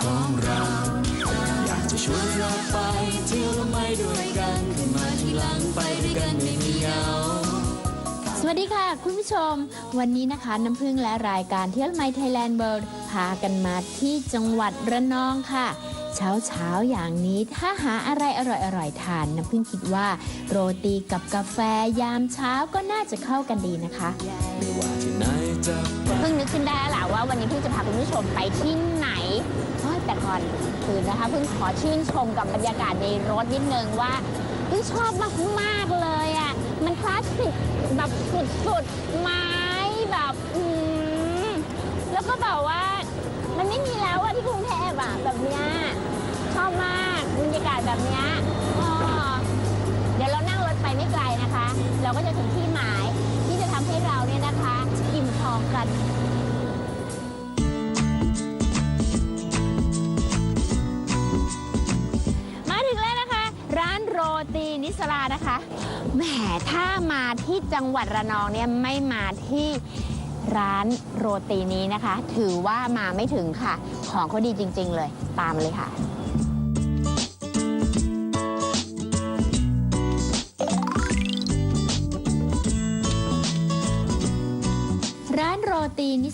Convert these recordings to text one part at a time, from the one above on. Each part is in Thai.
ของเรา อยากจะชวนเราไปเที่ยวไม่ด้วยกันขึ้นมาทีหลังไปด้วยกันไม่มีเหงาสวัสดีค่ะ คุณผู้ชม วันนี้นะคะน้ำพึ่งและรายการเที่ยวไมไทยแลนด์เบิร์ดพากันมาที่จังหวัดระนองค่ะ เช้าเช้าอย่างนี้ถ้าหาอะไรอร่อยๆทานน้ำพึ่งคิดว่า โรตีกับกาแฟยามเช้าก็น่าจะเข้ากันดีนะคะไม่ว่าที่ไหนจะ เพิ่งนึกขึ้นได้แล้วล่ะว่าวันนี้เพิ่งจะพาคุณผู้ชมไปที่ไหนเฮ้ยแต่ก่อนคืนนะคะเพิ่งขอชื่นชมกับบรรยากาศในรถนิดนึงว่าเพิ่งชอบมากๆเลยอะมันคลาสสิกแบบสุดๆไม้แบบอืมแล้วก็แบบว่า มันไม่มีแล้วอะที่กรุงเทพอะแบบเนี้ยชอบมากบรรยากาศแบบเนี้ยเดี๋ยวเรานั่งรถไปไม่ไกลนะคะ เราก็จะถึงที่หมาย อิ่มท้องกันมาถึงแล้วนะคะร้านโรตีนิสลานะคะ แหม ถ้ามาที่จังหวัดระนองเนี่ยไม่มาที่ร้านโรตีนี้นะคะ ถือว่ามาไม่ถึงค่ะ ของเขาดีจริง ๆ เลย ตามเลยค่ะ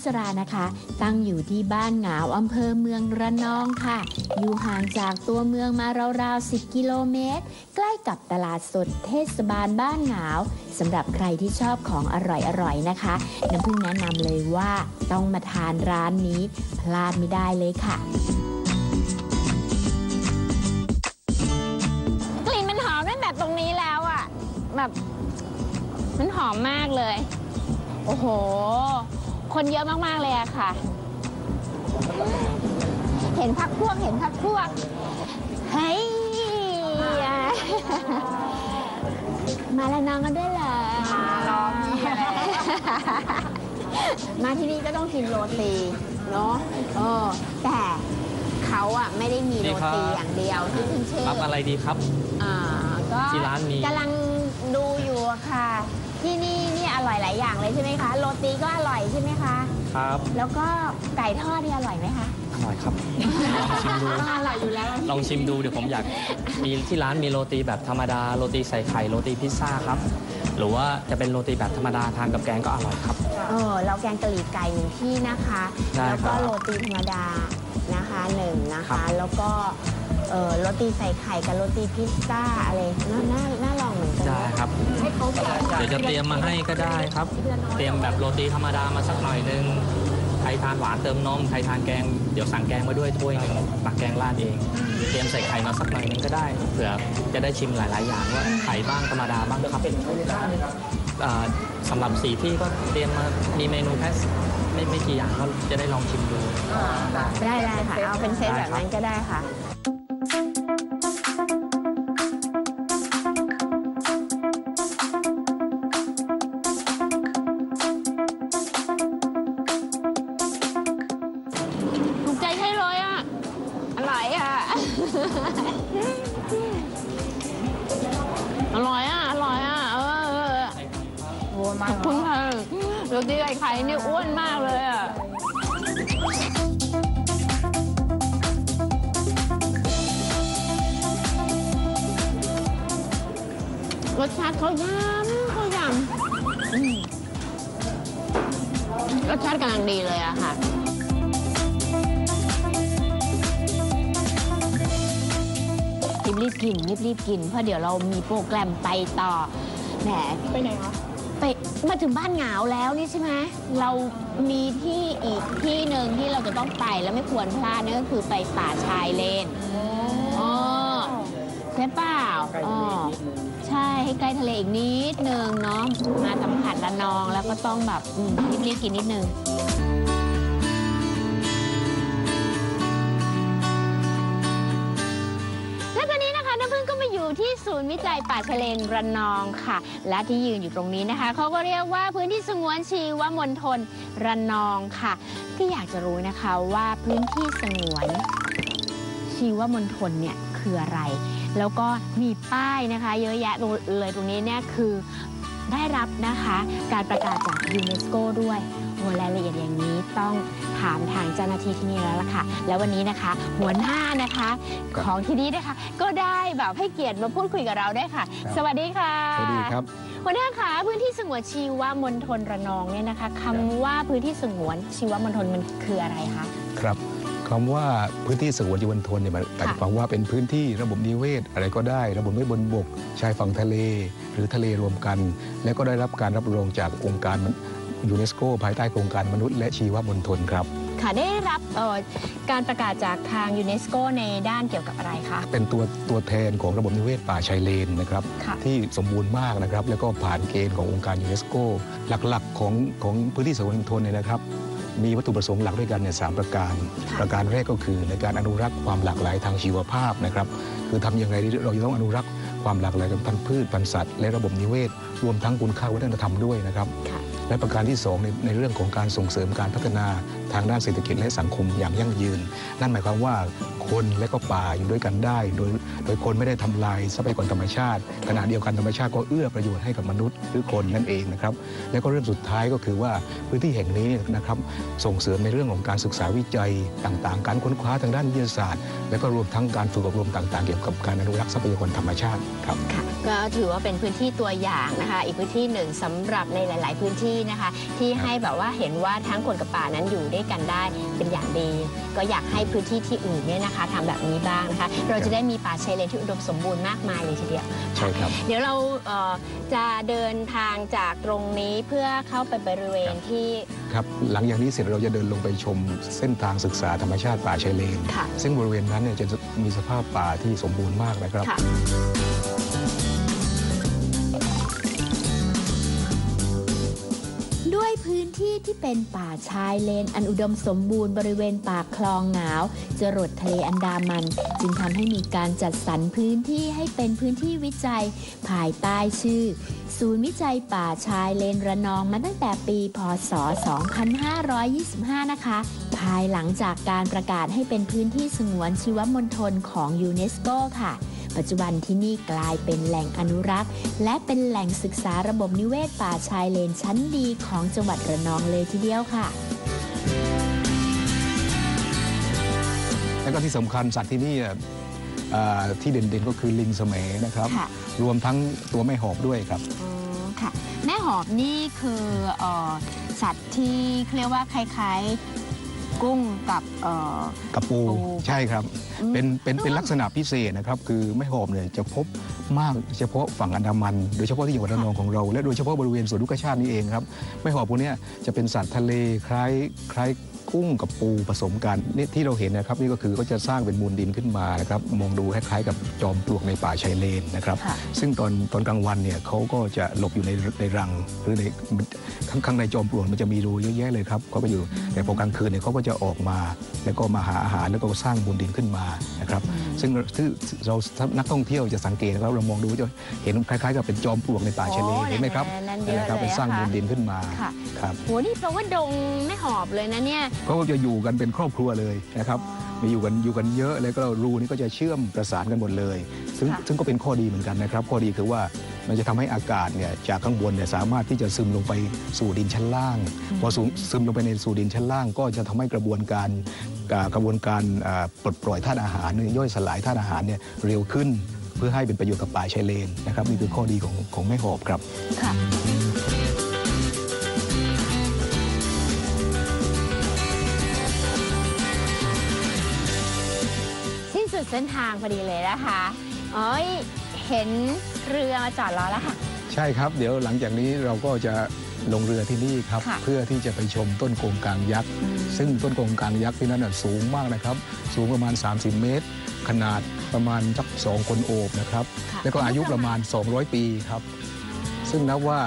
สรานะคะ ตั้งอยู่ที่บ้านหงาวอำเภอเมืองระนองค่ะ อยู่ห่างจากตัวเมืองมาราวๆ 10 กิโลเมตร ใกล้กับตลาดสดเทศบาลบ้านหงาวสำหรับใครที่ชอบของอร่อยๆนะคะ น้ำพึ่งแนะนำเลยว่าต้องมาทานร้านนี้ พลาดไม่ได้เลยค่ะกลิ่นมันหอมตั้งแต่ตรงนี้แล้วอะแบบมันหอมมากเลย โอ้โห คนเยอะมากๆเลยอะค่ะ เห็นพักพวกเห็นพักพวกเฮ้ยมาแล้วน้องกันด้วยเหรอรอพี่มาที่นี่ก็ต้องกินโรตีเนาะเออแต่เขาอะไม่ได้มีโรตีอย่างเดียวที่ขึ้นชื่อรับอะไรดีครับ อ่าก็ที่ร้านมีกำลังดูอยู่อะค่ะที่นี่นี่อร่อยหลายอย่างเลยใช่ไหมคะ โรตีก็อร่อยใช่ไหมคะ ครับ แล้วก็ไก่ทอดนี่อร่อยไหมคะอร่อยครับ ลองชิมดู อร่อยอยู่แล้วลองชิมดูเดี๋ยวผมอยากมีที่ร้านมีโรตีแบบธรรมดา โรตีใส่ไข่ โรตีพิซซ่าครับ หรือว่าจะเป็นโรตีแบบธรรมดาทานกับแกงก็อร่อยครับ เออเราแกงกะหรี่ไก่หนึ่งที่นะคะ ได้แล้วก็ครับโรตีธรรมดานะคะหนึ่งนะครัคะ บ แล้วก็เออ โรตีใส่ไข่กับโรตีพิซซ่าอะไรน่าน่าน่าลองเหมือนกันได้นะครับ ให้เขาแบบเดี๋ยวจะเตรียมมาให้ก็ได้ครับ เตรียมแบบโรตีธรรมดามาสักหน่อยนึงใครทานหวานเติมนมใครทานแกงเดี๋ยวสั่งแกงมาด้วยถ้วยหนึ่งตักแกงราดเอง เตรียมใส่ไข่มาสักหน่อยนึงก็ได้เผื่อจะได้ชิมหลาย ๆ อย่างว่าไข่บ้างธรรมดาบ้างครับอ่าสำหรับสีที่ก็เตรียมมามีเมนูแค่ไม่ไม่กี่อย่างก็จะได้ลองชิมดูได้ได้ค่ะเอาเป็นเซตได้แบบครับนั้นก็ได้ค่ะ อร่อยอะ อร่อยอะ เออเออโอ้ขอบคุณค่ะโรตีไก่ไข่นี่อ้วนมากเลยอะ รสชาติเขายำเขายำอืมรสชาติกำลังดีเลยอะค่ะ รีบรีบๆกินรีบรีบๆกิน เพราะเดี๋ยวเรามีโปรแกรมไปต่อแหมไปไหนคะไปมาถึงบ้านเหงาแล้วนี่ใช่ไหมเรามีที่อีกที่หนึ่งที่เราจะต้องไปแล้วไม่ควรพลาดนั่นก็คือไปป่าชายเลนอ๋อใช่เปล่าอ๋อใช่ให้ใกล้ทะเลอีกนิดนึงเนาะมาสัมผัสระนองแล้วก็ต้องแบบอืมรีบๆกินนิดนึง นนี้ำพึ่งก็มาอยู่ที่ศูนย์วิจัยป่าชะเลนระนองค่ะ และที่ยืนอยู่ตรงนี้นะคะเขาก็เรียกว่าพื้นที่สงวนชีวมณฑลระนองค่ะก็อยากจะรู้นะคะว่าพื้นที่สงวนชีวมณฑลเนี่ยคืออะไร แล้วก็มีป้ายนะคะ เยอะแยะเลยตรงนี้เนี่ยคือได้รับนะคะการประกาศจากยูเนสโกด้วย โอ้รายละเอียดอย่างนี้ต้องถามทางเจ้าหน้าที่ที่นี่แล้วล่ะค่ะ แล้ววันนี้นะคะ หัวหน้านะคะ ครับ ของที่นี่นะคะ ก็ได้แบบให้เกียรติมาพูดคุยกับเราได้วยค่ะครับสวัสดีค่ะ สวัสดีครับ หัวหน้าคะพื้นที่สงวนชีวมณฑลระนองเนี่ยนะคะคำว่าพื้นที่สงวนชีวมณฑลมันคืออะไรคะ ครับคำว่าพื้นที่สงวนจีวันทนเนี่ยมันหมายความว่าเป็นพื้นที่ระบบนิเวศอะไรก็ได้ ระบบนิเวศบนบก ชายฝั่งทะเล หรือทะเลรวมกัน และก็ได้รับการรับรองจากองค์การ ยูเนสโกภายใต้โครงการมนุษย์และชีวมณฑลครับ ค่ะได้รับเอ่อการประกาศจากทางยูเนสโกในด้านเกี่ยวกับอะไรคะ เป็นตัวตัวแทนของระบบนิเวศป่าชายเลนนะครับค่ะที่สมบูรณ์มากนะครับ แล้วก็ผ่านเกณฑ์ขององค์การยูเนสโกหลักๆของของพื้นที่สงวนทนเนี่ยนะครับมีวัตถุประสงค์หลักด้วยกันเนี่ยสามประการค่ะประการแรกก็คือในการอนุรักษ์ความหลากหลายทางชีวภาพนะครับ คือทำอย่างไรที่เราจะต้องอนุรักษ์ความหลากหลายทางพันธุ์พืชพันธุ์สัตว์และระบบนิเวศ รวมทั้งคุณค่าวัฒนธรรมด้วยนะครับค่ะ และประการที่สองในในเรื่องของการส่งเสริมการพัฒนาทางด้านเศรษฐกิจและสังคมอย่างยั่งยืน นั่นหมายความว่า คนและก็ป่าอยู่ด้วยกันได้ โดยโดยคนไม่ได้ทำลายทรัพยากรธรรมชาติ ขณะเดียวกันธรรมชาติก็เอื้อประโยชน์ให้กับมนุษย์หรือคนนั่นเองนะครับแล้วก็เรื่องสุดท้ายก็คือว่าพื้นที่แห่งนี้นะครับส่งเสริมในเรื่องของการศึกษาวิจัยต่างๆ การค้นคว้าทางด้านวิทยาศาสตร์ และก็รวมทั้งการฝึกอบรมต่าง ๆ เกี่ยวกับการอนุรักษ์ทรัพยากรธรรมชาติครับก็ถือว่าเป็นพื้นที่ตัวอย่างนะคะ อีกพื้นที่หนึ่งสำหรับในหลาย ๆ พื้นที่นะคะ ที่ให้แบบว่าเห็นว่าทั้งคนกับป่านั้นอยู่ด้วยกันได้เป็นอย่างดี ก็อยากให้พื้นที่ที่อื่นเนี่ยนะคะทำแบบนี้บ้างนะคะ เราจะได้มีป่าชายเลนที่อุดมสมบูรณ์มากมายเลยทีเดียว ใช่ครับ เดี๋ยวเราเอ่อจะเดินทางจากตรงนี้เพื่อเข้าไปบริเวณครับที่ครับหลังจากนี้เสร็จเราจะเดินลงไปชมเส้นทางศึกษาธรรมชาติป่าชายเลน ค่ะซึ่งบริเวณนั้นเนี่ยจะมีสภาพป่าที่สมบูรณ์มากนะครับ ค่ะ นที่ที่เป็นป่าชายเลนอันอุดมสมบูรณ์บริเวณปากคลองหนาวจรดทะเลอันดามัน จึงทำให้มีการจัดสรรพื้นที่ให้เป็นพื้นที่วิจัย ภายใต้ชื่อ ศูนย์วิจัยป่าชายเลนระนองมาตั้งแต่ปี พศ 2525 นะคะ ภายหลังจากการประกาศให้เป็นพื้นที่สงวนชีวมณฑลของยูเนสโกค่ะ ปัจจุบันที่นี่กลายเป็นแหล่งอนุรักษ์ และเป็นแหล่งศึกษาระบบนิเวศป่าชายเลนชั้นดีของจังหวัดระนองเลยทีเดียวค่ะแล้วก็ที่สำคัญสัตว์ที่นี่อะอ่าที่เด่นๆก็คือลิงแสมนะครับค่ะรวมทั้งตัวแม่หอบด้วยครับอ๋อค่ะแม่หอบนี่คือเอ่อสัตว์ที่เขาเรียกว่าคล้ายๆ กุ้งกับเอ่อกระปูปูใช่ครับ อืม เป็นเป็นเป็นลักษณะพิเศษนะครับคือแม่หอบเนี่ยจะพบมากเฉพาะฝั่งอันดามัน โดยเฉพาะที่จังหวัดระนองของเรา และโดยเฉพาะบริเวณสวนลูกกระชาตินี่เองครับแม่หอบพวกเนี้ยจะเป็นสัตว์ทะเลคล้ายคล้าย กุ้งกับปูผสมกันนี่ที่เราเห็นนะครับนี่ก็คือก็จะสร้างเป็นมูลดินขึ้นมานะครับมองดูคล้ายๆกับจอมปลวกในป่าชายเลนนะครับค่ะซึ่งตอนตอนกลางวันเนี่ยเขาก็จะหลบอยู่ในในรังหรือในข้างข้างในจอมปลวกมันจะมีรูเยอะแยะเลยครับเขาไปอยู่แต่พอกลางคืนเนี่ยเขาก็จะออกมา แล้วก็มาหาอาหารแล้วก็สร้างบนดินขึ้นมานะครับซึ่งที่เรานักท่องเที่ยวจะสังเกตนะครับเรามองดูจะเห็นคล้ายๆกับเป็นจอมปลวกในป่าชายเลนโอ้เห็นไหมครับนั่นๆเยอะนะครับเลยเป็นสร้างอะบค่ะนดินขึ้นมาค่ะครับโหนี่แปลว่าดงแม่หอบเลยนะเนี่ยเขาก็จะอยู่กันเป็นครอบครัวเลยนะครับมีอยู่กันอยู่กันเยอะแล้วก็รูนี้ก็จะเชื่อมประสานกันหมดเลย ซึ่งค่ะซึ่งก็เป็นข้อดีเหมือนกันนะครับ ข้อดีคือว่ามันจะทำให้อากาศเนี่ยจากข้างบนเนี่ยสามารถที่จะซึมลงไปสู่ดินชั้นล่าง พอสูงซึมลงไปในสู่ดินชั้นล่าง ก็จะทำให้กระบวนการอ่ากระบวนการอ่าปลดปล่อยธาตุอาหารเนี่ยย่อยสลายธาตุอาหารเนี่ยเร็วขึ้น เพื่อให้เป็นประโยชน์กับป่าชายเลนนะครับนี่คือข้อดีของของแม่หอบครับค่ะ สิ้นสุดเส้นทางพอดีเลยนะคะอ๋อยเห็นเรือมาจอดรอแล้วค่ะ ใช่ครับ เดี๋ยวหลังจากนี้เราก็จะลงเรือที่นี่ครับ ค่ะเพื่อที่จะไปชมต้นโกงกลางยักษ์ซึ่งต้นโกงกลางยักษ์ที่นั่นนะสูงมากนะครับ สูงประมาณ 30 เมตร ขนาดประมาณสักสองคนโอบนะครับ ค่ะแล้วก็อายุประมาณ 200 ปีครับ ซึ่งนับว่า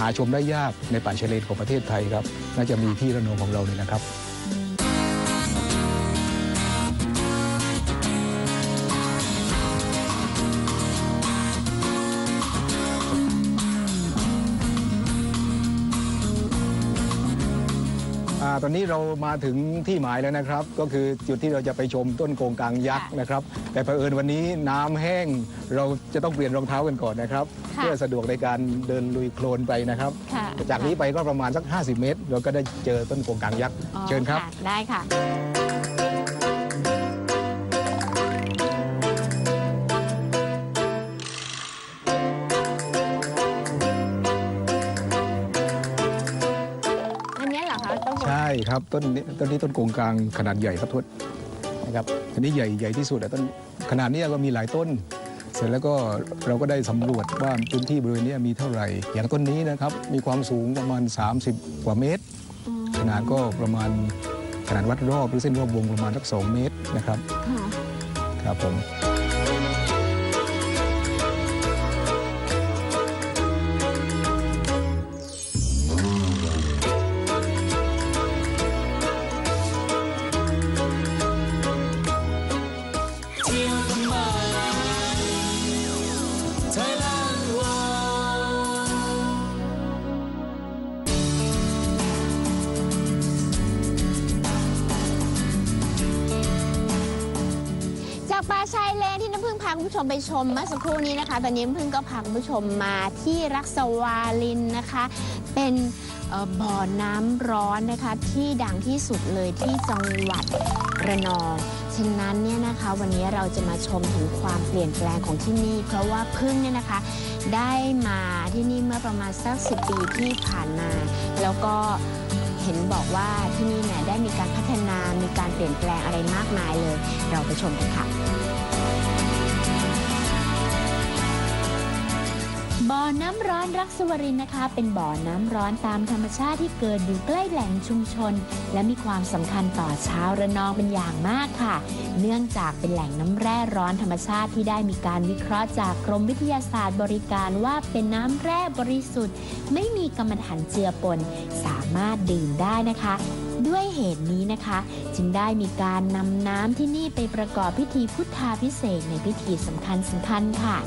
หาชมได้ยากในป่าชายเลนของประเทศไทยครับ น่าจะมีที่ระนองของเราเนี่ยนะครับ ตอนนี้เรามาถึงที่หมายแล้วนะครับ ก็คือจุดที่เราจะไปชมต้นโกงกลางยักษ์ค่ะนะครับ แต่เผอิญวันนี้น้ำแห้ง เราจะต้องเปลี่ยนรองเท้ากันก่อนนะครับค่ะเพื่อสะดวกในการเดินลุยโคลนไปนะครับค่ะจากนี้ไปก็ประมาณสัก 50 เมตร เราก็ได้เจอต้นโกงกลางยักษ์อ๋อเชิญครับะได้ค่ะ คะต้องใช่ครับต้นนี้ต้นนี้ต้นโกงกลางขนาดใหญ่ครับทวดนะครับอันนี้ใหญ่ใหญ่ที่สุดอะต้นขนาดนี้ก็มีหลายต้น เสร็จแล้วก็เราก็ได้สำรวจว่าพื้นที่บริเวณนี้มีเท่าไหร่ อย่างต้นนี้นะครับมีความสูงประมาณ 30 กว่าเมตรอืมขนาดก็ประมาณขนาดวัดรอบหรือเส้นรอบวงประมาณสัก2เมตรนะครับค่ะครับผม ผู้ชมไปชมเมื่อสักครู่นี้นะคะ ตอนนี้พึ่งก็พาคุณผู้ชมมาที่รักสวาลินนะคะ เป็นบ่อน้ำร้อนนะคะ ที่ดังที่สุดเลยที่จังหวัดระนอง ฉะนั้นเนี่ยนะคะวันนี้เราจะมาชมถึงความเปลี่ยนแปลงของที่นี่ เพราะว่าพึ่งเนี่ยนะคะ ได้มาที่นี่เมื่อประมาณสักสิปีที่ผ่านมา แล้วก็เห็นบอกว่าที่นี่เนี่ยได้มีการพัฒนามีการเปลี่ยนแปลงอะไรมากมายเลย เราไปชมกันค่ะ บ่อน้ำร้อนรักสวรินนะคะ เป็นบ่อน้ำร้อนตามธรรมชาติที่เกิดอยู่ใกล้แหล่งชุมชน และมีความสำคัญต่อชาวระนองเป็นอย่างมากค่ะ เนื่องจากเป็นแหล่งน้ำแร่ร้อนธรรมชาติที่ได้มีการวิเคราะห์จากกรมวิทยาศาสตร์บริการว่าเป็นน้ำแร่บริสุทธิ์ ไม่มีกรรมฐานเจือปน สามารถดื่มได้นะคะด้วยเหตุนี้นะคะ จึงได้มีการนำน้ำที่นี่ไปประกอบพิธีพุทธาพิเศษในพิธีสำคัญสำคัญค่ะ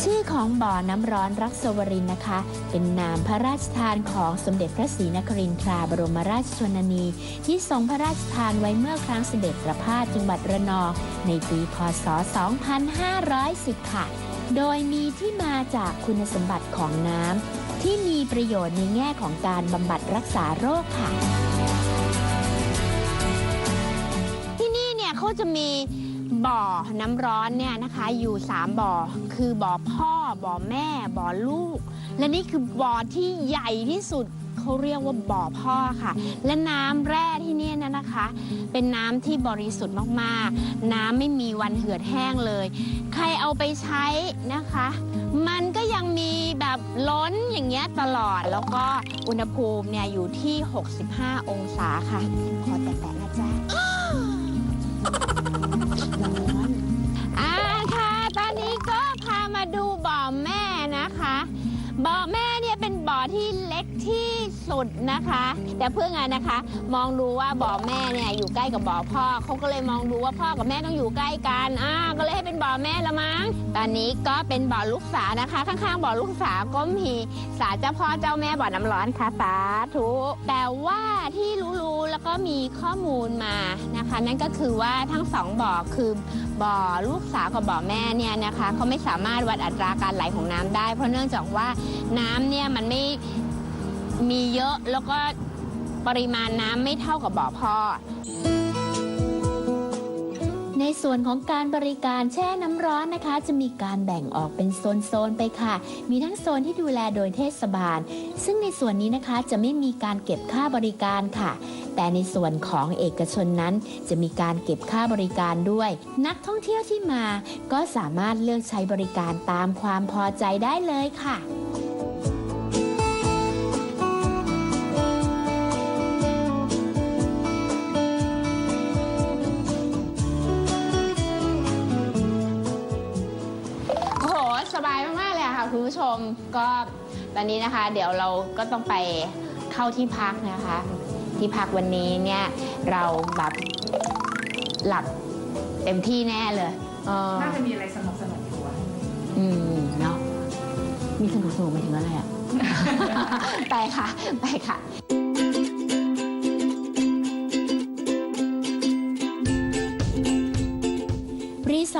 ชื่อของบ่อน้ำร้อนรักสวรินนะคะ เป็นนามพระราชทานของสมเด็จพระศรีนครินทราบรมราชชนนี ที่ทรงพระราชทานไว้เมื่อครั้งเสด็จประพาสจังหวัดระนองในปีพศ 2510 ค่ะ โดยมีที่มาจากคุณสมบัติของน้ำที่มีประโยชน์ในแง่ของการบำบัดรักษาโรคค่ะ ที่นี่เนี่ยเขาจะมี บ่อน้ำร้อนเนี่ยนะคะอยู่ 3 บ่อ คือบ่อพ่อ บ่อแม่ บ่อลูก และนี่คือบ่อที่ใหญ่ที่สุดเขาเรียกว่าบ่อพ่อค่ะ และน้ำแร่ที่นี่นะนะคะ เป็นน้ำที่บริสุทธิ์มากๆ น้ำไม่มีวันเหือดแห้งเลย ใครเอาไปใช้นะคะ มันก็ยังมีแบบล้นอย่างเงี้ยตลอดแล้วก็อุณหภูมิเนี่ยอยู่ที่ 65 องศาค่ะ ขอแต สุดนะคะ แต่เพื่อนอะนะคะ มองดูว่าบ่อแม่เนี่ยอยู่ใกล้กับบ่อพ่อเขาก็เลยมองดูว่าพ่อกับแม่ต้องอยู่ใกล้กันอ่าก็เลยให้เป็นบ่อแม่ละมั้งตอนนี้ก็เป็นบ่อลูกสานะคะ ข้างๆบ่อลูกสาก็มีศาเจ้าพ่อเจ้าแม่บ่อน้ำร้อนค่ะสาธุแต่ว่าที่รู้ๆแล้วก็มีข้อมูลมานะคะ นั่นก็คือว่าทั้งสองบ่อคือบ่อลูกสาวกับบ่อแม่เนี่ยนะคะเขาไม่สามารถวัดอัตราการไหลของน้ำได้ เพราะเนื่องจากว่าน้ำเนี่ยมันไม่ มีเยอะแล้วก็ปริมาณน้ำไม่เท่ากับบ่อพ่อ ในส่วนของการบริการแช่น้ำร้อนนะคะ จะมีการแบ่งออกเป็นโซน ๆ ไปค่ะ มีทั้งโซนที่ดูแลโดยเทศบาล ซึ่งในส่วนนี้นะคะจะไม่มีการเก็บค่าบริการค่ะ แต่ในส่วนของเอกชนนั้น จะมีการเก็บค่าบริการด้วย นักท่องเที่ยวที่มา ก็สามารถเลือกใช้บริการตามความพอใจได้เลยค่ะ ก็ตอนนี้นะคะ เดี๋ยวเราก็ต้องไปเข้าที่พักนะคะ ที่พักวันนี้เนี่ยเราแบบหลับเต็มที่แน่เลยเออน่าจะมีอะไรสนุกสนุกๆอยู่อะอืมเนาะมีสนุกสนุกไปถึงอะไรอะไปค่ะ ไปค่ะ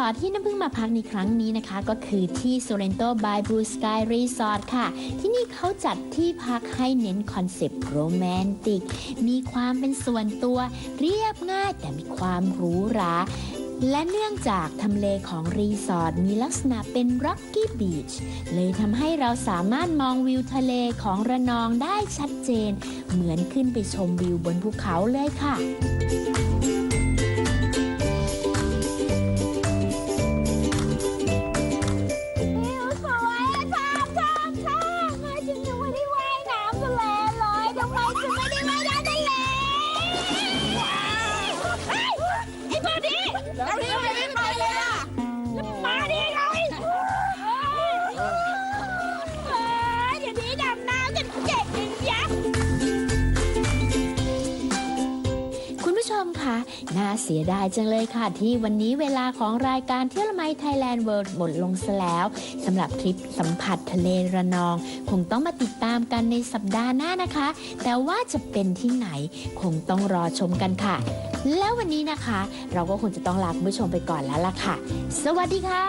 อร์ทที่น้ำพึ่งมาพักในครั้งนี้นะคะ ก็คือที่ Sorrento by Blue Sky Resort ค่ะ ที่นี่เขาจัดที่พักให้เน้นคอนเซปต์โรแมนติก มีความเป็นส่วนตัว เรียบง่ายแต่มีความหรูหราและเนื่องจากทำเลของรีสอร์ทมีลักษณะเป็น Rocky Beach เลยทำให้เราสามารถมองวิวทะเลของระนองได้ชัดเจน เหมือนขึ้นไปชมวิวบนภูเขาเลยค่ะ คะน่าเสียดายจังเลยค่ะ ที่วันนี้เวลาของรายการเที่ยวละไมไทยแลนด์เวิลด์หมดลงซะแล้วสำหรับทริปสัมผัสทะเลระนอง คงต้องมาติดตามกันในสัปดาห์หน้านะคะ แต่ว่าจะเป็นที่ไหน คงต้องรอชมกันค่ะ แล้ววันนี้นะคะ เราก็คงจะต้องลาคุณผู้ชมไปก่อนแล้วล่ะค่ะ สวัสดีค่ะ